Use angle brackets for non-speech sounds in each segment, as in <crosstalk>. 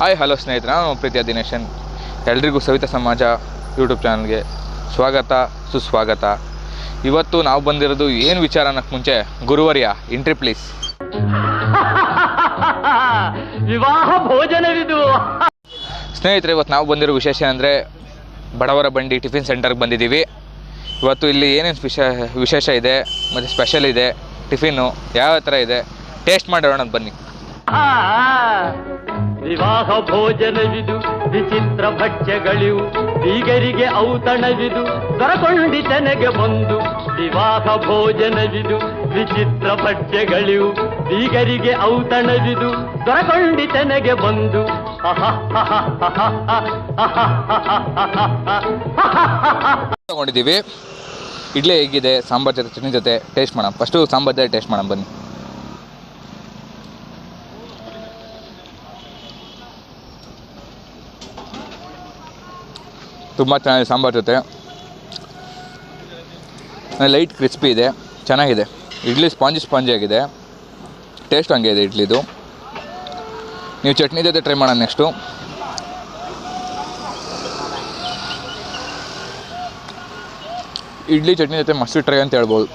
Hi hello ಸ್ನೇಹಿತರೆ. ನಾನು ಪ್ರೀತಿಯ ದಿನೇಶನ್. ಎಲ್ರಿಗೂ ಸವಿತಾ ಸಮಾಜ ಯೂಟ್ಯೂಬ್ ಚಾನಲ್ಗೆ ಸ್ವಾಗತ ಸುಸ್ವಾಗತ. ಇವತ್ತು ನಾವು ಬಂದಿರೋದು ಏನು ವಿಚಾರ ಅನ್ನೋಕ್ಕೆ ಮುಂಚೆ ಗುರುವರ್ಯ ಎಂಟ್ರಿ ಪ್ಲೀಸ್ <laughs> ವಿವಾಹ ಭೋಜನವಿದು. <laughs> ಸ್ನೇಹಿತರೆ ಇವತ್ತು ನಾವು ಬಂದಿರೋ ವಿಶೇಷ ಅಂದರೆ ಬಡವರ ಬಂಡಿ ಟಿಫಿನ್ ಸೆಂಟರ್ಗೆ ಬಂದಿದ್ದೀವಿ. ಇವತ್ತು ಇಲ್ಲಿ ಏನೇನು ವಿಶೇಷ ವಿಶೇಷ ಇದೆ ಮತ್ತು ಸ್ಪೆಷಲ್ ಇದೆ ಟಿಫಿನ್ನು ಯಾವ ಥರ ಇದೆ ಟೇಸ್ಟ್ ಮಾಡಿರೋಣ ಬನ್ನಿ. ವಿವಾಹ ಭೋಜನವಿದು, ವಿಚಿತ್ರ ಭಕ್ಷ್ಯಗಳಿವು, ಬೀಗರಿಗೆ ಔತಣವಿದು, ದೊರಕೊಂಡಿತನೆಗೆ ಬಂದು, ವಿವಾಹ ಭೋಜನವಿದು, ವಿಚಿತ್ರ ಭಕ್ಷ್ಯಗಳಿವು, ಬೀಗರಿಗೆ ಔತಣವಿದು, ದೊರಕೊಂಡಿತನೆಗೆ ಬಂದು. ತಗೊಂಡಿದ್ದೀವಿ. ಇಡ್ಲಿ ಹೇಗಿದೆ? ಸಾಂಬಾರ್ ಜೊತೆ, ಚಟ್ನಿ ಜೊತೆ ಟೇಸ್ಟ್ ಮಾಡೋಣ. ಫಸ್ಟು ಸಾಂಬಾರ್ ಜೊತೆ ಟೇಸ್ಟ್ ಮಾಡೋಣ, ಬನ್ನಿ. ತುಂಬ ಚೆನ್ನಾಗಿದೆ ಸಾಂಬಾರ್ ಜೊತೆ. ಲೈಟ್ ಕ್ರಿಸ್ಪಿ ಇದೆ. ಚೆನ್ನಾಗಿದೆ. ಇಡ್ಲಿ ಸ್ಪಾಂಜಿ ಸ್ಪಾಂಜಿ ಆಗಿದೆ. ಟೇಸ್ಟ್ ಹಂಗೆ ಇದೆ ಇಡ್ಲಿದು. ನೀವು ಚಟ್ನಿ ಜೊತೆ ಟ್ರೈ ಮಾಡೋಣ ನೆಕ್ಸ್ಟು ಇಡ್ಲಿ ಚಟ್ನಿ ಜೊತೆ ಮಸ್ತಿ ಟ್ರೈ ಅಂತ ಹೇಳ್ಬೋದು.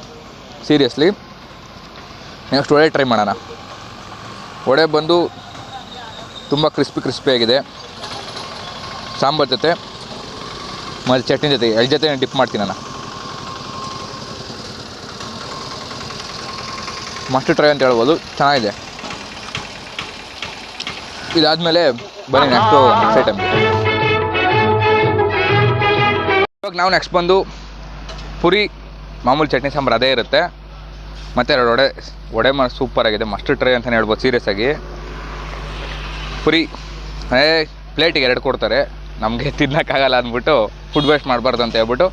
ಸೀರಿಯಸ್ಲಿ ನೆಕ್ಸ್ಟ್ ವಡೆ ಟ್ರೈ ಮಾಡೋಣ. ವಡೆ ಬಂದು ತುಂಬ ಕ್ರಿಸ್ಪಿ ಕ್ರಿಸ್ಪಿ ಆಗಿದೆ. ಸಾಂಬಾರ್ ಜೊತೆ. ಮತ್ತು ಚಟ್ನಿ ಜೊತೆ ಎಲ್ ಜೊತೆ ಡಿಪ್ ಮಾಡ್ತೀನಿ ನಾನು. ಮಸ್ಟ್ ಟ್ರೈ ಅಂತ ಹೇಳ್ಬೋದು ಚೆನ್ನಾಗಿದೆ. ಇದಾದಮೇಲೆ ಬನ್ನಿ ನೆಕ್ಸ್ಟು ನೆಕ್ಸ್ಟ್ ಐಟಮ್ ಇವಾಗ ನಾವು ನೆಕ್ಸ್ಟ್ ಬಂದು ಪುರಿ ಮಾಮೂಲಿ ಚಟ್ನಿ ಸಾಂಬಾರು ಅದೇ ಇರುತ್ತೆ. ಮತ್ತು ಎರಡು ವಡೆ ವಡೆ ಮಾಡಿ ಸೂಪರ್ ಆಗಿದೆ ಮಸ್ಟರ್ ಟ್ರೈ ಅಂತಲೇ ಹೇಳ್ಬೋದು ಸೀರಿಯಸ್ ಆಗಿ. ಪುರಿ ಅದೇ ಪ್ಲೇಟಿಗೆ ಎರಡು ಕೊಡ್ತಾರೆ. ನಮಗೆ ತಿನ್ನೋಕ್ಕಾಗಲ್ಲ ಅಂದ್ಬಿಟ್ಟು ಫುಡ್ ವೇಸ್ಟ್ ಮಾಡಬಾರ್ದು ಅಂತ ಹೇಳ್ಬಿಟ್ಟು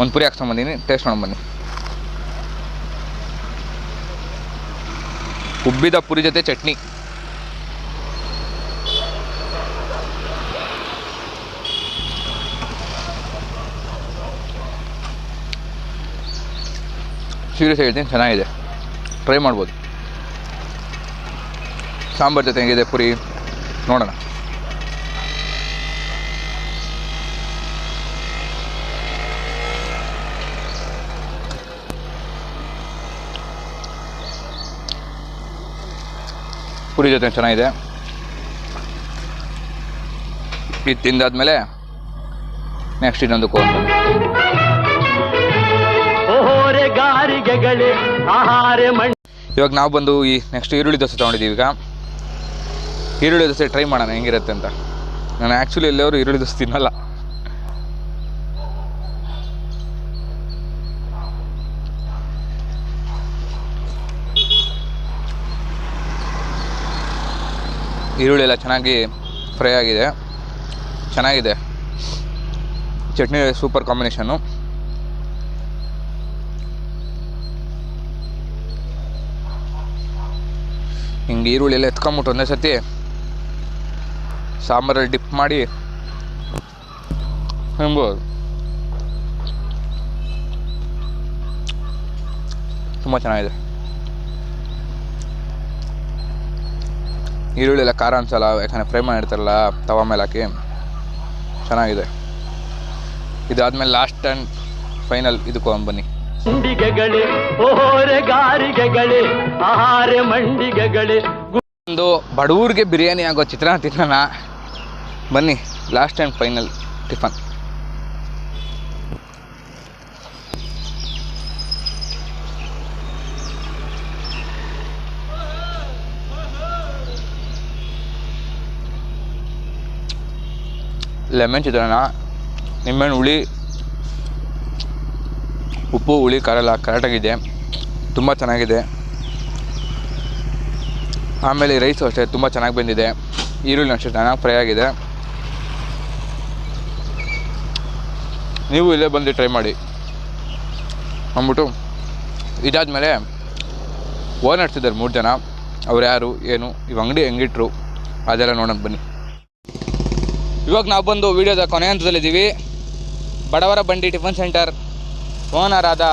ಒಂದು ಪುರಿ ಹಾಕ್ಸ್ಕೊಂಬಂದಿನಿ ಟೇಸ್ಟ್ ಮಾಡ್ಬನ್ನಿ ಉಬ್ಬಿದ ಪುರಿ ಜೊತೆ ಚಟ್ನಿ. ಸೀರಿಯಸ್ ಹೇಳ್ತೀನಿ, ಚೆನ್ನಾಗಿದೆ. ಟ್ರೈ ಮಾಡ್ಬೋದು. ಸಾಂಬಾರ್ ಜೊತೆ ಹೆಂಗಿದೆ ಪುರಿ? ನೋಡೋಣ. ಪುರಿ ಜೊತೆ ಚೆನ್ನಾಗಿದೆ. ಇದು ತಿಂದಾದ್ಮೇಲೆ ನೆಕ್ಸ್ಟ್ ಇನ್ನೊಂದು ಮಣ್ಣು ಇವಾಗ ನಾವು ಬಂದು ಈ ನೆಕ್ಸ್ಟ್ ಈರುಳ್ಳಿ ದೋಸೆ ತೊಗೊಂಡಿದ್ದೀವಿ ಈಗ. ಈರುಳ್ಳಿ ದೋಸೆ ಟ್ರೈ ಮಾಡೋಣ ಹೆಂಗಿರುತ್ತೆ ಅಂತ. ನಾನು ಆ್ಯಕ್ಚುಲಿ ಎಲ್ಲಿಯವರು ಈರುಳ್ಳಿ ದೋಸೆ ತಿನ್ನಲ್ಲ. ಈರುಳ್ಳಿ ಎಲ್ಲ ಚೆನ್ನಾಗಿ ಫ್ರೈ ಆಗಿದೆ. ಚೆನ್ನಾಗಿದೆ. Chutney super combination. ಹಿಂಗೆ ಈರುಳ್ಳಿ ಎಲ್ಲ ಎತ್ಕೊಂಬಿಟ್ಟು ಒಂದೇ ಸತಿ ಸಾಂಬಾರಲ್ಲಿ ಡಿಪ್ ಮಾಡಿ ತಿನ್ಬೋದು. ತುಂಬ ಚೆನ್ನಾಗಿದೆ. ಈರುಳ್ಳಿ ಎಲ್ಲ ಖಾರ ಅನ್ಸಲ್ಲ ಯಾಕಂದರೆ ಫ್ರೈ ಮಾಡಿರ್ತಾರಲ್ಲ ತವ ಮೇಲೆ ಹಾಕಿ. ಚೆನ್ನಾಗಿದೆ. ಇದಾದ್ಮೇಲೆ ಲಾಸ್ಟ್ ಆ್ಯಂಡ್ ಫೈನಲ್ ಇದಕ್ಕೆ ಬನ್ನಿ. ಮಂಡಿಗೆಗಳೇ ಓರೆ ಗಾರಿಗೆಗಳೇ ಆಹಾರ ಮಂಡಿಗೆಗಳೇ ಒಂದು ಬಡವ್ರಿಗೆ ಬಿರಿಯಾನಿ ಆಗೋ ಚಿತ್ರಾನ್ನ ತಿನ್ನೋಣ. ಬನ್ನಿ last and final tiffin lemon chitranna, ನಿಂಬೆಹಣ್ಣು ಹುಳಿ, ಉಪ್ಪು, ಹುಳಿ, ಖಾರ ಎಲ್ಲ ಕರೆಕ್ಟಾಗಿದೆ ತುಂಬ ಚೆನ್ನಾಗಿದೆ. ಆಮೇಲೆ ರೈಸು ಅಷ್ಟೇ, ತುಂಬ ಚೆನ್ನಾಗಿ ಬಂದಿದೆ. ಈರುಳ್ಳಿ ಅಷ್ಟೇ, ಚೆನ್ನಾಗಿ ಫ್ರೈ ಆಗಿದೆ. ನೀವು ಇಲ್ಲೇ ಬಂದು ಟ್ರೈ ಮಾಡಿ. ಅಂದ್ಬಿಟ್ಟು, ಇದಾದಮೇಲೆ ಓನರ್ಸ್ ನಡೆಸಿದ್ದಾರೆ ಮೂರು ಜನ. ಅವ್ರು ಯಾರು, ಏನು, ಇವು ಅಂಗಡಿ ಹೆಂಗಿಟ್ರು, ಅದೆಲ್ಲ ನೋಡೋಣ ಬನ್ನಿ. ಇವಾಗ ನಾವು ಬಂದು ವೀಡಿಯೋದ ಕೊನೆಯ ಹಂತದಲ್ಲಿದ್ದೀವಿ. ಬಡವರ ಬಂಡಿ ಟಿಫನ್ ಸೆಂಟರ್. ಓನರ್ ಆದ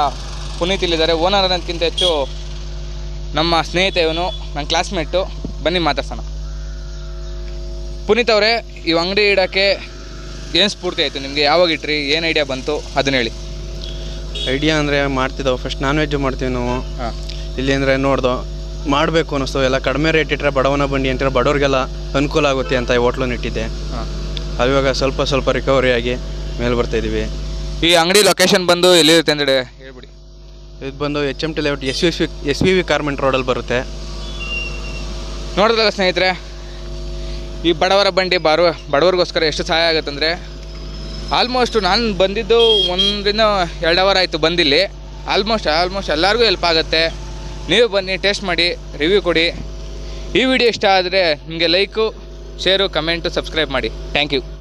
ಪುನೀತ್ ಇಲ್ಲಿದ್ದಾರೆ. ಓನರ್ ಅನ್ನೋದಕ್ಕಿಂತ ಹೆಚ್ಚು ನಮ್ಮ ಸ್ನೇಹಿತ ಇವನು ನನ್ನ ಕ್ಲಾಸ್ಮೇಟು. ಬನ್ನಿ ಮಾತಾಡ್ಸೋಣ. ಪುನೀತ್ ಅವರೇ ಈ ಅಂಗಡಿ ಇಡೋಕ್ಕೆ ಏನು ಸ್ಫೂರ್ತಿ ಆಯಿತು ನಿಮಗೆ? ಯಾವಾಗ ಇಟ್ರಿ? ಏನು ಐಡಿಯಾ ಬಂತು? ಅದನ್ನ ಹೇಳಿ. ಐಡಿಯಾ ಅಂದರೆ ಮಾಡ್ತಿದ್ದವು. ಫಸ್ಟ್ ನಾನ್ ವೆಜ್ಜು ಮಾಡ್ತೀವಿ ನಾವು. ಹಾಂ. ಇಲ್ಲಿ ಅಂದರೆ ನೋಡ್ದು ಮಾಡಬೇಕು ಅನ್ನಿಸ್ತು. ಎಲ್ಲ ಕಡಿಮೆ ರೇಟ್ ಇಟ್ಟರೆ ಬಡವನ ಬಂಡಿ ಅಂತಾರೆ ಬಡವ್ರಿಗೆಲ್ಲ ಅನುಕೂಲ ಆಗುತ್ತೆ ಅಂತ ಈ ಹೋಟ್ಲನ್ನು ಇಟ್ಟಿದ್ದೆ. ಹಾಂ. ಅದು ಇವಾಗ ಸ್ವಲ್ಪ ಸ್ವಲ್ಪ ರಿಕವರಿ ಆಗಿ ಮೇಲೆ ಬರ್ತಾಯಿದ್ದೀವಿ ಈ ಅಂಗಡಿ ಲೊಕೇಶನ್ ಬಂದು ಎಲ್ಲಿರುತ್ತೆ ಅಂದ್ರೆ ಹೇಳ್ಬಿಡಿ. ಇದು ಬಂದು H M T layout S V C S V V garment ರೋಡಲ್ಲಿ ಬರುತ್ತೆ. ನೋಡಿದ್ರಲ್ಲ ಸ್ನೇಹಿತರೆ ಈ ಬಡವರ ಬಂಡಿ ಬಾರು ಬಡವರಿಗೋಸ್ಕರ ಎಷ್ಟು ಸಹಾಯ ಆಗುತ್ತಂದರೆ ಆಲ್ಮೋಸ್ಟ್ ನಾನು ಬಂದಿದ್ದು ಒಂದರಿಂದ ಎರಡು ಅವರ್ ಆಯಿತು ಬಂದಿಲ್ಲಿ. ಆಲ್ಮೋಸ್ಟ್ ಆಲ್ಮೋಸ್ಟ್ ಎಲ್ಲರಿಗೂ ಹೆಲ್ಪ್ ಆಗುತ್ತೆ. ನೀವು ಬನ್ನಿ ಟೇಸ್ಟ್ ಮಾಡಿ ರಿವ್ಯೂ ಕೊಡಿ. ಈ ವಿಡಿಯೋ ಇಷ್ಟ ಆದರೆ ನಿಮಗೆ ಲೈಕು ಶೇರು ಕಮೆಂಟು ಸಬ್ಸ್ಕ್ರೈಬ್ ಮಾಡಿ. Thank you.